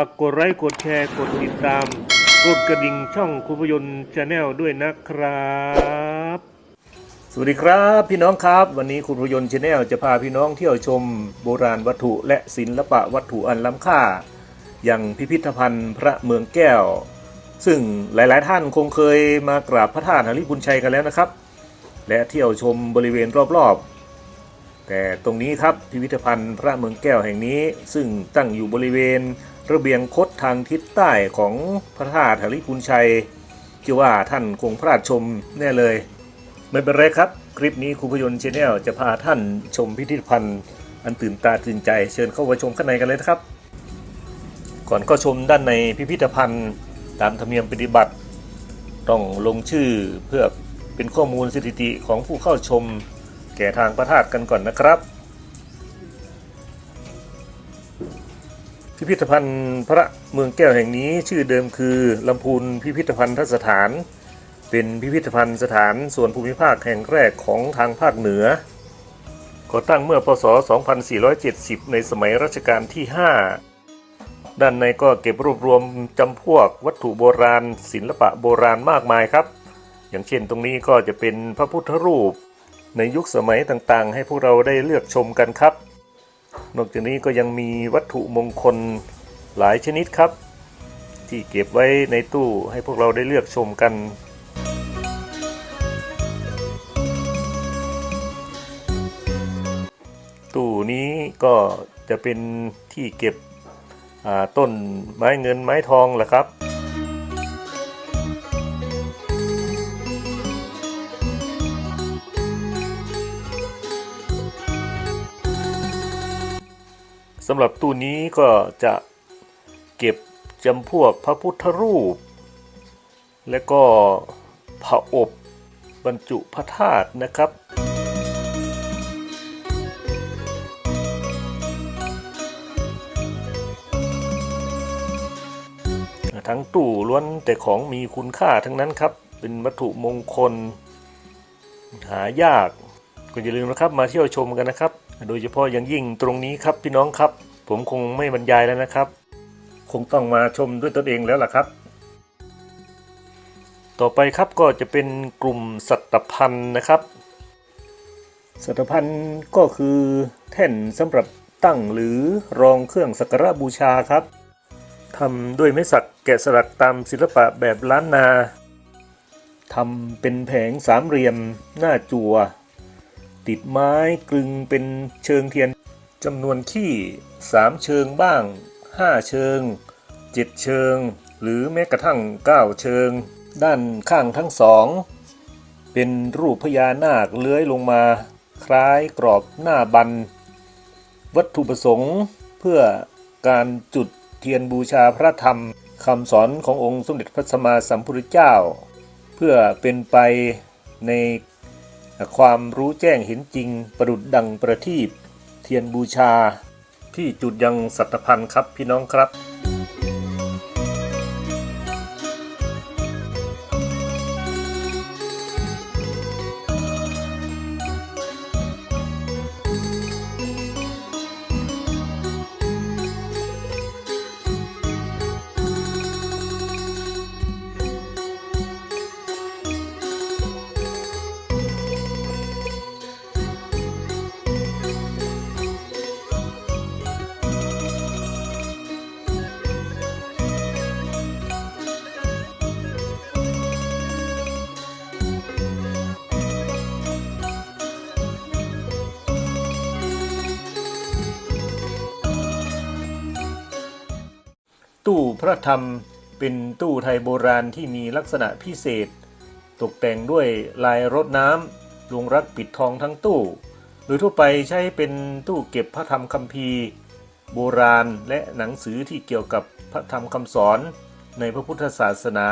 ากกดไลค์กดแชร์กดติดตาม กดกระดิ่งช่องคุณพยนต์ชาแนลด้วยนะครับ สวัสดีครับ พี่น้องครับ วันนี้คุณพยนต์ชาแนลจะพาพี่น้องเที่ยวชมโบราณวัตถุและศิลปะวัตถุอันล้ำค่า อย่างพิพิธภัณฑ์พระเมืองแก้ว ซึ่งหลายๆ ท่านคงเคยมากราบพระธาตุหริบุญชัยกันแล้วนะครับ และเที่ยวชมบริเวณรอบๆแต่ตรงนี้ครับพิพิธภัณฑ์พระเมืองแก้วแห่งนี้ ซึ่งตั้งอยู่บริเวณ ระเบียงคดทางทิศใต้ของพระธาตุหริบุญชัยคิดว่าท่านคงพลาดชมแน่เลย ไม่เป็นไรครับ คลิปนี้ครูพยนต์ชาแนลจะพาท่านชมพิพิธภัณฑ์อันตื่นตาตื่นใจเชิญเข้ามาชมข้างในกันเลยนะครับ ก่อนเข้าชมด้านในพิพิธภัณฑ์ตามธรรมเนียมปฏิบัติ ต้องลงชื่อเพื่อเป็นข้อมูลสถิติของผู้เข้าชม แก่ทางพระธาตุกันก่อนนะครับ พิพิธภัณฑ์พระเมืองแก้วแห่งนี้ชื่อเดิมคือลำพูนพิพิธภัณฑสถาน เป็นพิพิธภัณฑ์สถานส่วนภูมิภาคแห่งแรกของทางภาคเหนือก่อตั้งเมื่อพศ 2470 ในสมัยรัชกาลที่ 5 ด้านในก็เก็บรวบรวมจำพวกวัตถุโบราณ ศิลปะโบราณมากมายครับ อย่างเช่นตรงนี้ก็จะเป็นพระพุทธรูปในยุคสมัยต่างๆ ให้พวกเราได้เลือกชมกันครับ นอกจากนี้ก็ยังมีวัตถุมงคลหลายชนิดครับ ที่เก็บไว้ในตู้ให้พวกเราได้เลือกชมกัน ตู้นี้ก็จะเป็นที่เก็บต้นไม้เงินไม้ทองแหละครับ สำหรับตู้นี้ก็จะเก็บจำพวกพระพุทธรูป และก็ผาอบบรรจุพระธาตุนะครับทั้งตู้ล้วนแต่ของมีคุณค่าทั้งนั้นครับ เป็นวัตถุมงคล หายาก ก็อย่าลืมนะครับมาเที่ยวชมกันนะครับ โดยเฉพาะอย่างยิ่งตรงนี้ครับพี่น้องครับ ผมคงไม่บรรยายแล้วนะครับ คงต้องมาชมด้วยตนเองแล้วล่ะครับ ต่อไปครับก็จะเป็นกลุ่มสัตพันธ์นะครับ สัตพันธ์ก็คือแท่นสำหรับตั้งหรือรองเครื่องสักการะบูชาครับทำด้วยไม้สักแกะสลักตามศิลปะแบบล้านนาทำเป็นแผงสามเหลี่ยมหน้าจัว ติดไม้กลึงเป็นเชิงเทียนจำนวนขี้สามเชิงบ้างห้าเชิงเจ็ดเชิง หรือแม้กระทั่งเก้าเชิง ด้านข้างทั้งสอง เป็นรูปพญานาคเลื้อยลงมา คล้ายกรอบหน้าบัน วัตถุประสงค์เพื่อการจุดเทียนบูชาพระธรรมคำสอนขององค์สมเด็จพระสัมมาสัมพุทธเจ้า เพื่อเป็นไปใน ความรู้แจ้งเห็นจริง ประดุดดังประทีปเทียนบูชา ที่จุดยังสัตพันธ์ครับพี่น้องครับ ตู้พระธรรมเป็นตู้ไทยโบราณที่มีลักษณะพิเศษ ตกแต่งด้วยลายรดน้ำลงรักปิดทองทั้งตู้ โดยทั่วไปใช้เป็นตู้เก็บพระธรรมคัมภีร์ โบราณและหนังสือที่เกี่ยวกับพระธรรมคำสอนในพระพุทธศาสนา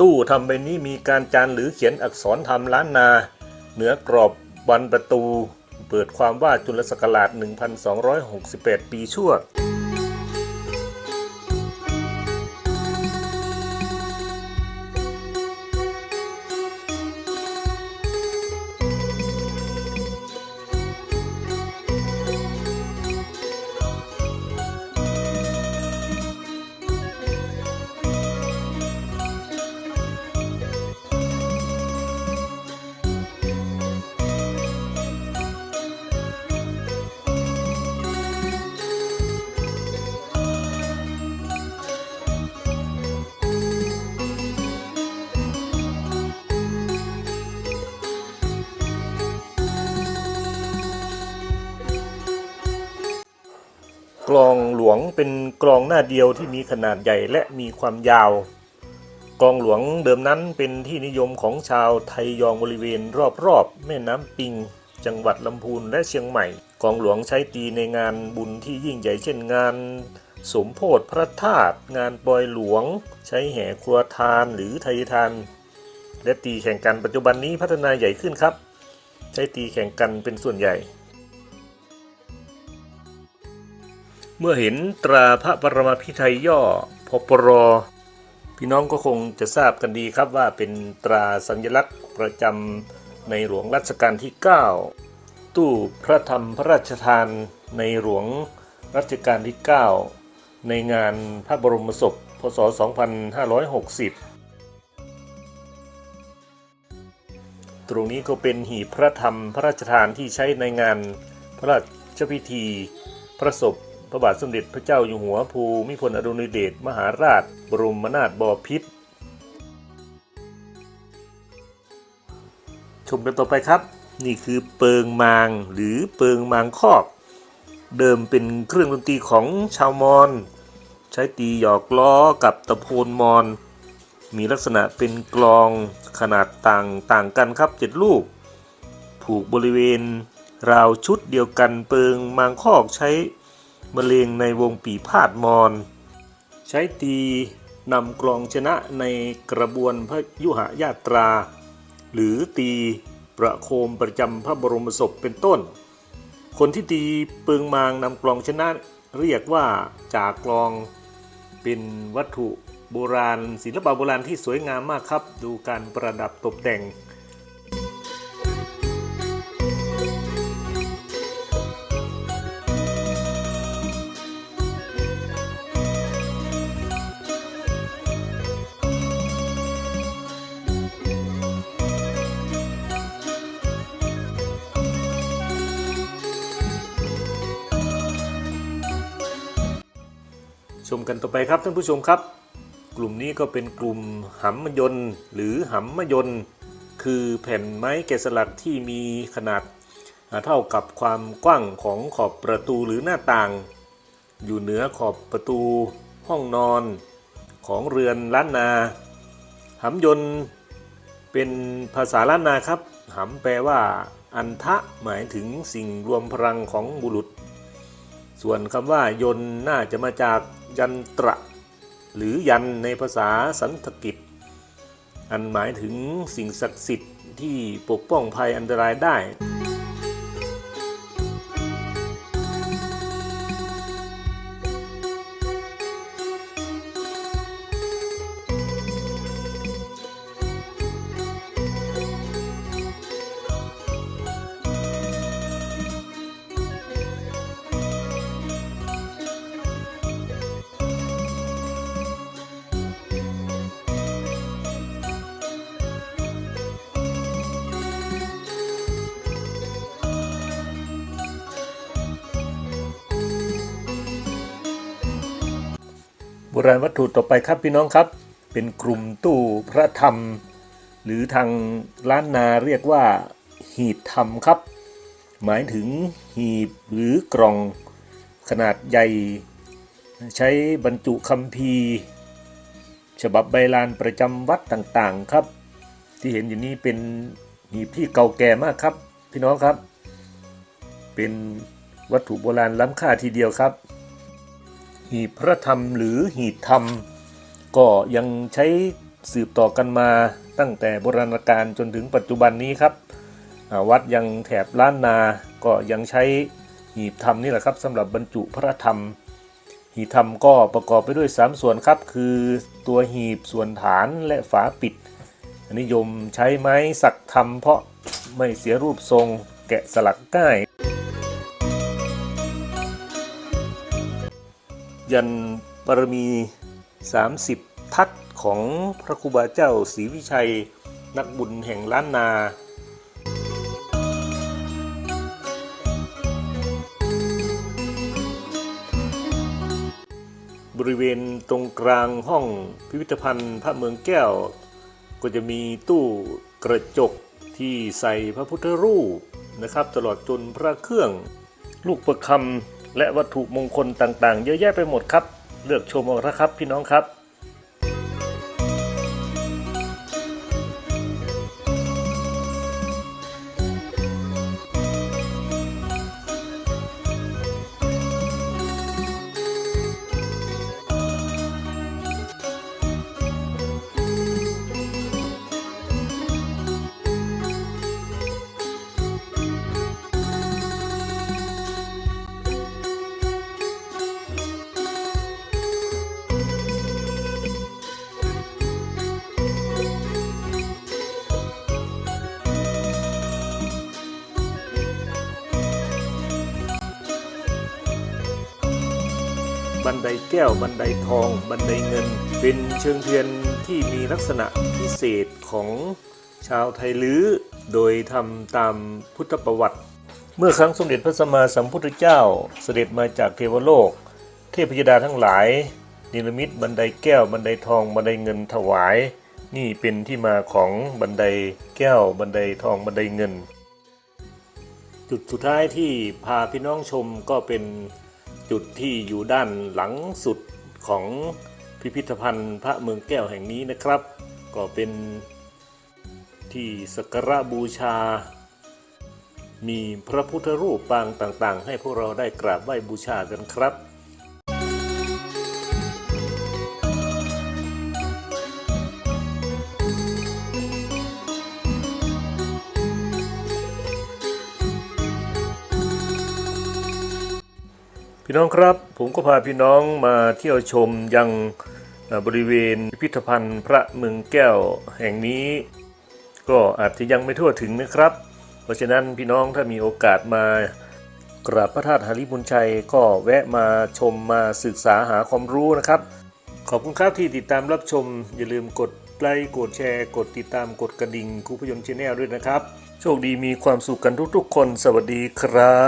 ตู้ทำใบนี้มีการจานหรือเขียนอักษรธรรมล้านนา เหนือกรอบบันประตู เปิดความว่าจุลศักราช 1268ปีชั่ว กลองหลวงเป็นกลองหน้าเดียวที่มีขนาดใหญ่และมีความยาว กลองหลวงเดิมนั้นเป็นที่นิยมของชาวไทยยองบริเวณรอบๆ แม่น้ำปิง จังหวัดลำพูนและเชียงใหม่ กลองหลวงใช้ตีในงานบุญที่ยิ่งใหญ่เช่นงานสมโพธิพระธาตุงานปลอยหลวง ใช้แห่ครัวทานหรือไทยทาน และตีแข่งกันปัจจุบันนี้พัฒนาใหญ่ขึ้นครับ ใช้ตีแข่งกันเป็นส่วนใหญ่ เมื่อเห็นตราพระปรมาภิไธยย่อพปรพี่น้องก็คงจะทราบกันดีครับว่าเป็นตราสัญลักษณ์ประจำในหลวงรัชกาลที่ 9 ตู้พระธรรมพระราชทานในหลวงรัชกาลที่ 9 ในงานพระบรมศพ พศ 2560 ตรงนี้ก็เป็นหีบพระธรรมพระราชทานที่ใช้ในงานพระราชพิธีพระศพ พระบาทสมเด็จพระเจ้าอยู่หัวภูมิพลอดุลยเดชมหาราช บรมนาถบพิตรชมกันต่อไปครับ นี่คือเปิงมางหรือเปิงมางคอกเดิมเป็นเครื่องดนตรีของชาวมอญใช้ตีหยอกล้อกับตะโพนมอญมีลักษณะเป็นกลองขนาดต่างต่างกันครับเจ็ดลูก ผูกบริเวณราวชุดเดียวกันเปิงมางคอกใช้ บรรเลงในวงปีพาดมอน ใช้ตีนำกลองชนะในกระบวนพระยุหญาตรา หรือตีประโคมประจำพระบรมศพเป็นต้น คนที่ตีปิงมางนำกลองชนะเรียกว่าจากกลองเป็นวัตถุโบราณ ศิลปะโบราณที่สวยงามมากครับ ดูการประดับตกแต่ง ชมกันต่อไปครับท่านผู้ชมครับ กลุ่มนี้ก็เป็นกลุ่มหำมยนต์หรือหำมยนต์คือแผ่นไม้แกะสลักที่มีขนาดเท่ากับความกว้างของขอบประตูหรือหน้าต่าง อยู่เหนือขอบประตูห้องนอนของเรือนล้านนาหำยนต์เป็นภาษาล้านนาครับหำแปลว่า อันทะหมายถึงสิ่งรวมพลังของบุรุษ ส่วนคำว่ายนน่าจะมาจาก ยันตระ หรือยันในภาษาสันสกิตอันหมายถึงสิ่งศักดิ์สิทธิ์ที่ปกป้องภัยอันตรายได้ โบราณวัตถุต่อไปครับพี่น้องครับ เป็นกลุ่มตู้พระธรรม หรือทางล้านนาเรียกว่าหีบธรรมครับ หมายถึงหีบหรือกล่องขนาดใหญ่ ใช้บรรจุคัมภีร์ ฉบับใบลานประจำวัดต่างๆครับ ที่เห็นอยู่นี้เป็นหีบที่เก่าแก่มากครับ พี่น้องครับ เป็นวัตถุโบราณล้ำค่าทีเดียวครับ หีบพระธรรมหรือหีบธรรม ก็ยังใช้สืบต่อกันมาตั้งแต่โบราณกาลจนถึงปัจจุบันนี้ครับวัดยังแถบล้านนา ก็ยังใช้หีบธรรมนี่แหละครับสำหรับบรรจุพระธรรม หีบธรรมก็ประกอบไปด้วย 3 ส่วนครับ คือตัวหีบส่วนฐานและฝาปิดนิยมใช้ไม้สักทำเพราะไม่เสียรูปทรงแกะสลักง่าย ยันบารมี 30 ทัศของพระครูบาเจ้าศรีวิชัย นักบุญแห่งล้านนาบริเวณตรงกลางห้องพิพิธภัณฑ์พระเมืองแก้ว ก็จะมีตู้กระจกที่ใส่พระพุทธรูปนะครับ ตลอดจนพระเครื่อง ลูกประคำ และวัตถุมงคลต่างๆ เยอะแยะไปหมดครับ เลือกชมเอาละครับพี่น้องครับ บันไดแก้ว บันไดทอง บันไดเงิน เป็นเชิงเทียนที่มีลักษณะพิเศษของชาวไทยลื้อ โดยทำตามพุทธประวัติ เมื่อครั้งสมเด็จพระสัมมาสัมพุทธเจ้าเสด็จมาจากเทวโลก เทพยดาทั้งหลายนิรมิตบันไดแก้ว บันไดทอง บันไดเงินถวาย นี่เป็นที่มาของบันไดแก้ว บันไดทอง บันไดเงิน จุดสุดท้ายที่พาพี่น้องชมก็เป็น จุดที่อยู่ด้านหลังสุดของพิพิธภัณฑ์พระเมืองแก้วแห่งนี้นะครับ ก็เป็นที่สักการะบูชา มีพระพุทธรูปปางต่างๆ ให้พวกเราได้กราบไหว้บูชากันครับ พี่น้องครับ ผมก็พาพี่น้องมาเที่ยวชมยังบริเวณพิพิธภัณฑ์พระเมืองแก้วแห่งนี้ ก็อาจจะยังไม่ทั่วถึงนะครับ เพราะฉะนั้นพี่น้องถ้ามีโอกาสมากราบพระธาตุหาริบุญชัย ก็แวะมาชมมาศึกษาหาความรู้นะครับ ขอบคุณครับที่ติดตามรับชม อย่าลืมกดไลค์กดแชร์ กดติดตามกดกระดิ่งครูพยนต์ชแนลด้วยนะครับ โชคดีมีความสุขกันทุกๆคน สวัสดีครั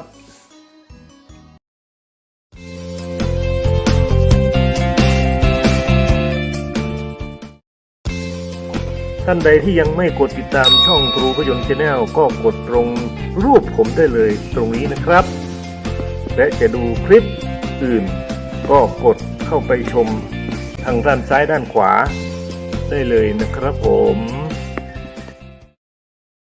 บ ท่านใดที่ยังไม่กดติดตามช่องครูพยนต์ชาแนลก็กดตรงรูปผมได้เลยตรงนี้นะครับ และจะดูคลิปอื่น ก็กดเข้าไปชมทางด้านซ้ายด้านขวา ได้เลยนะครับผม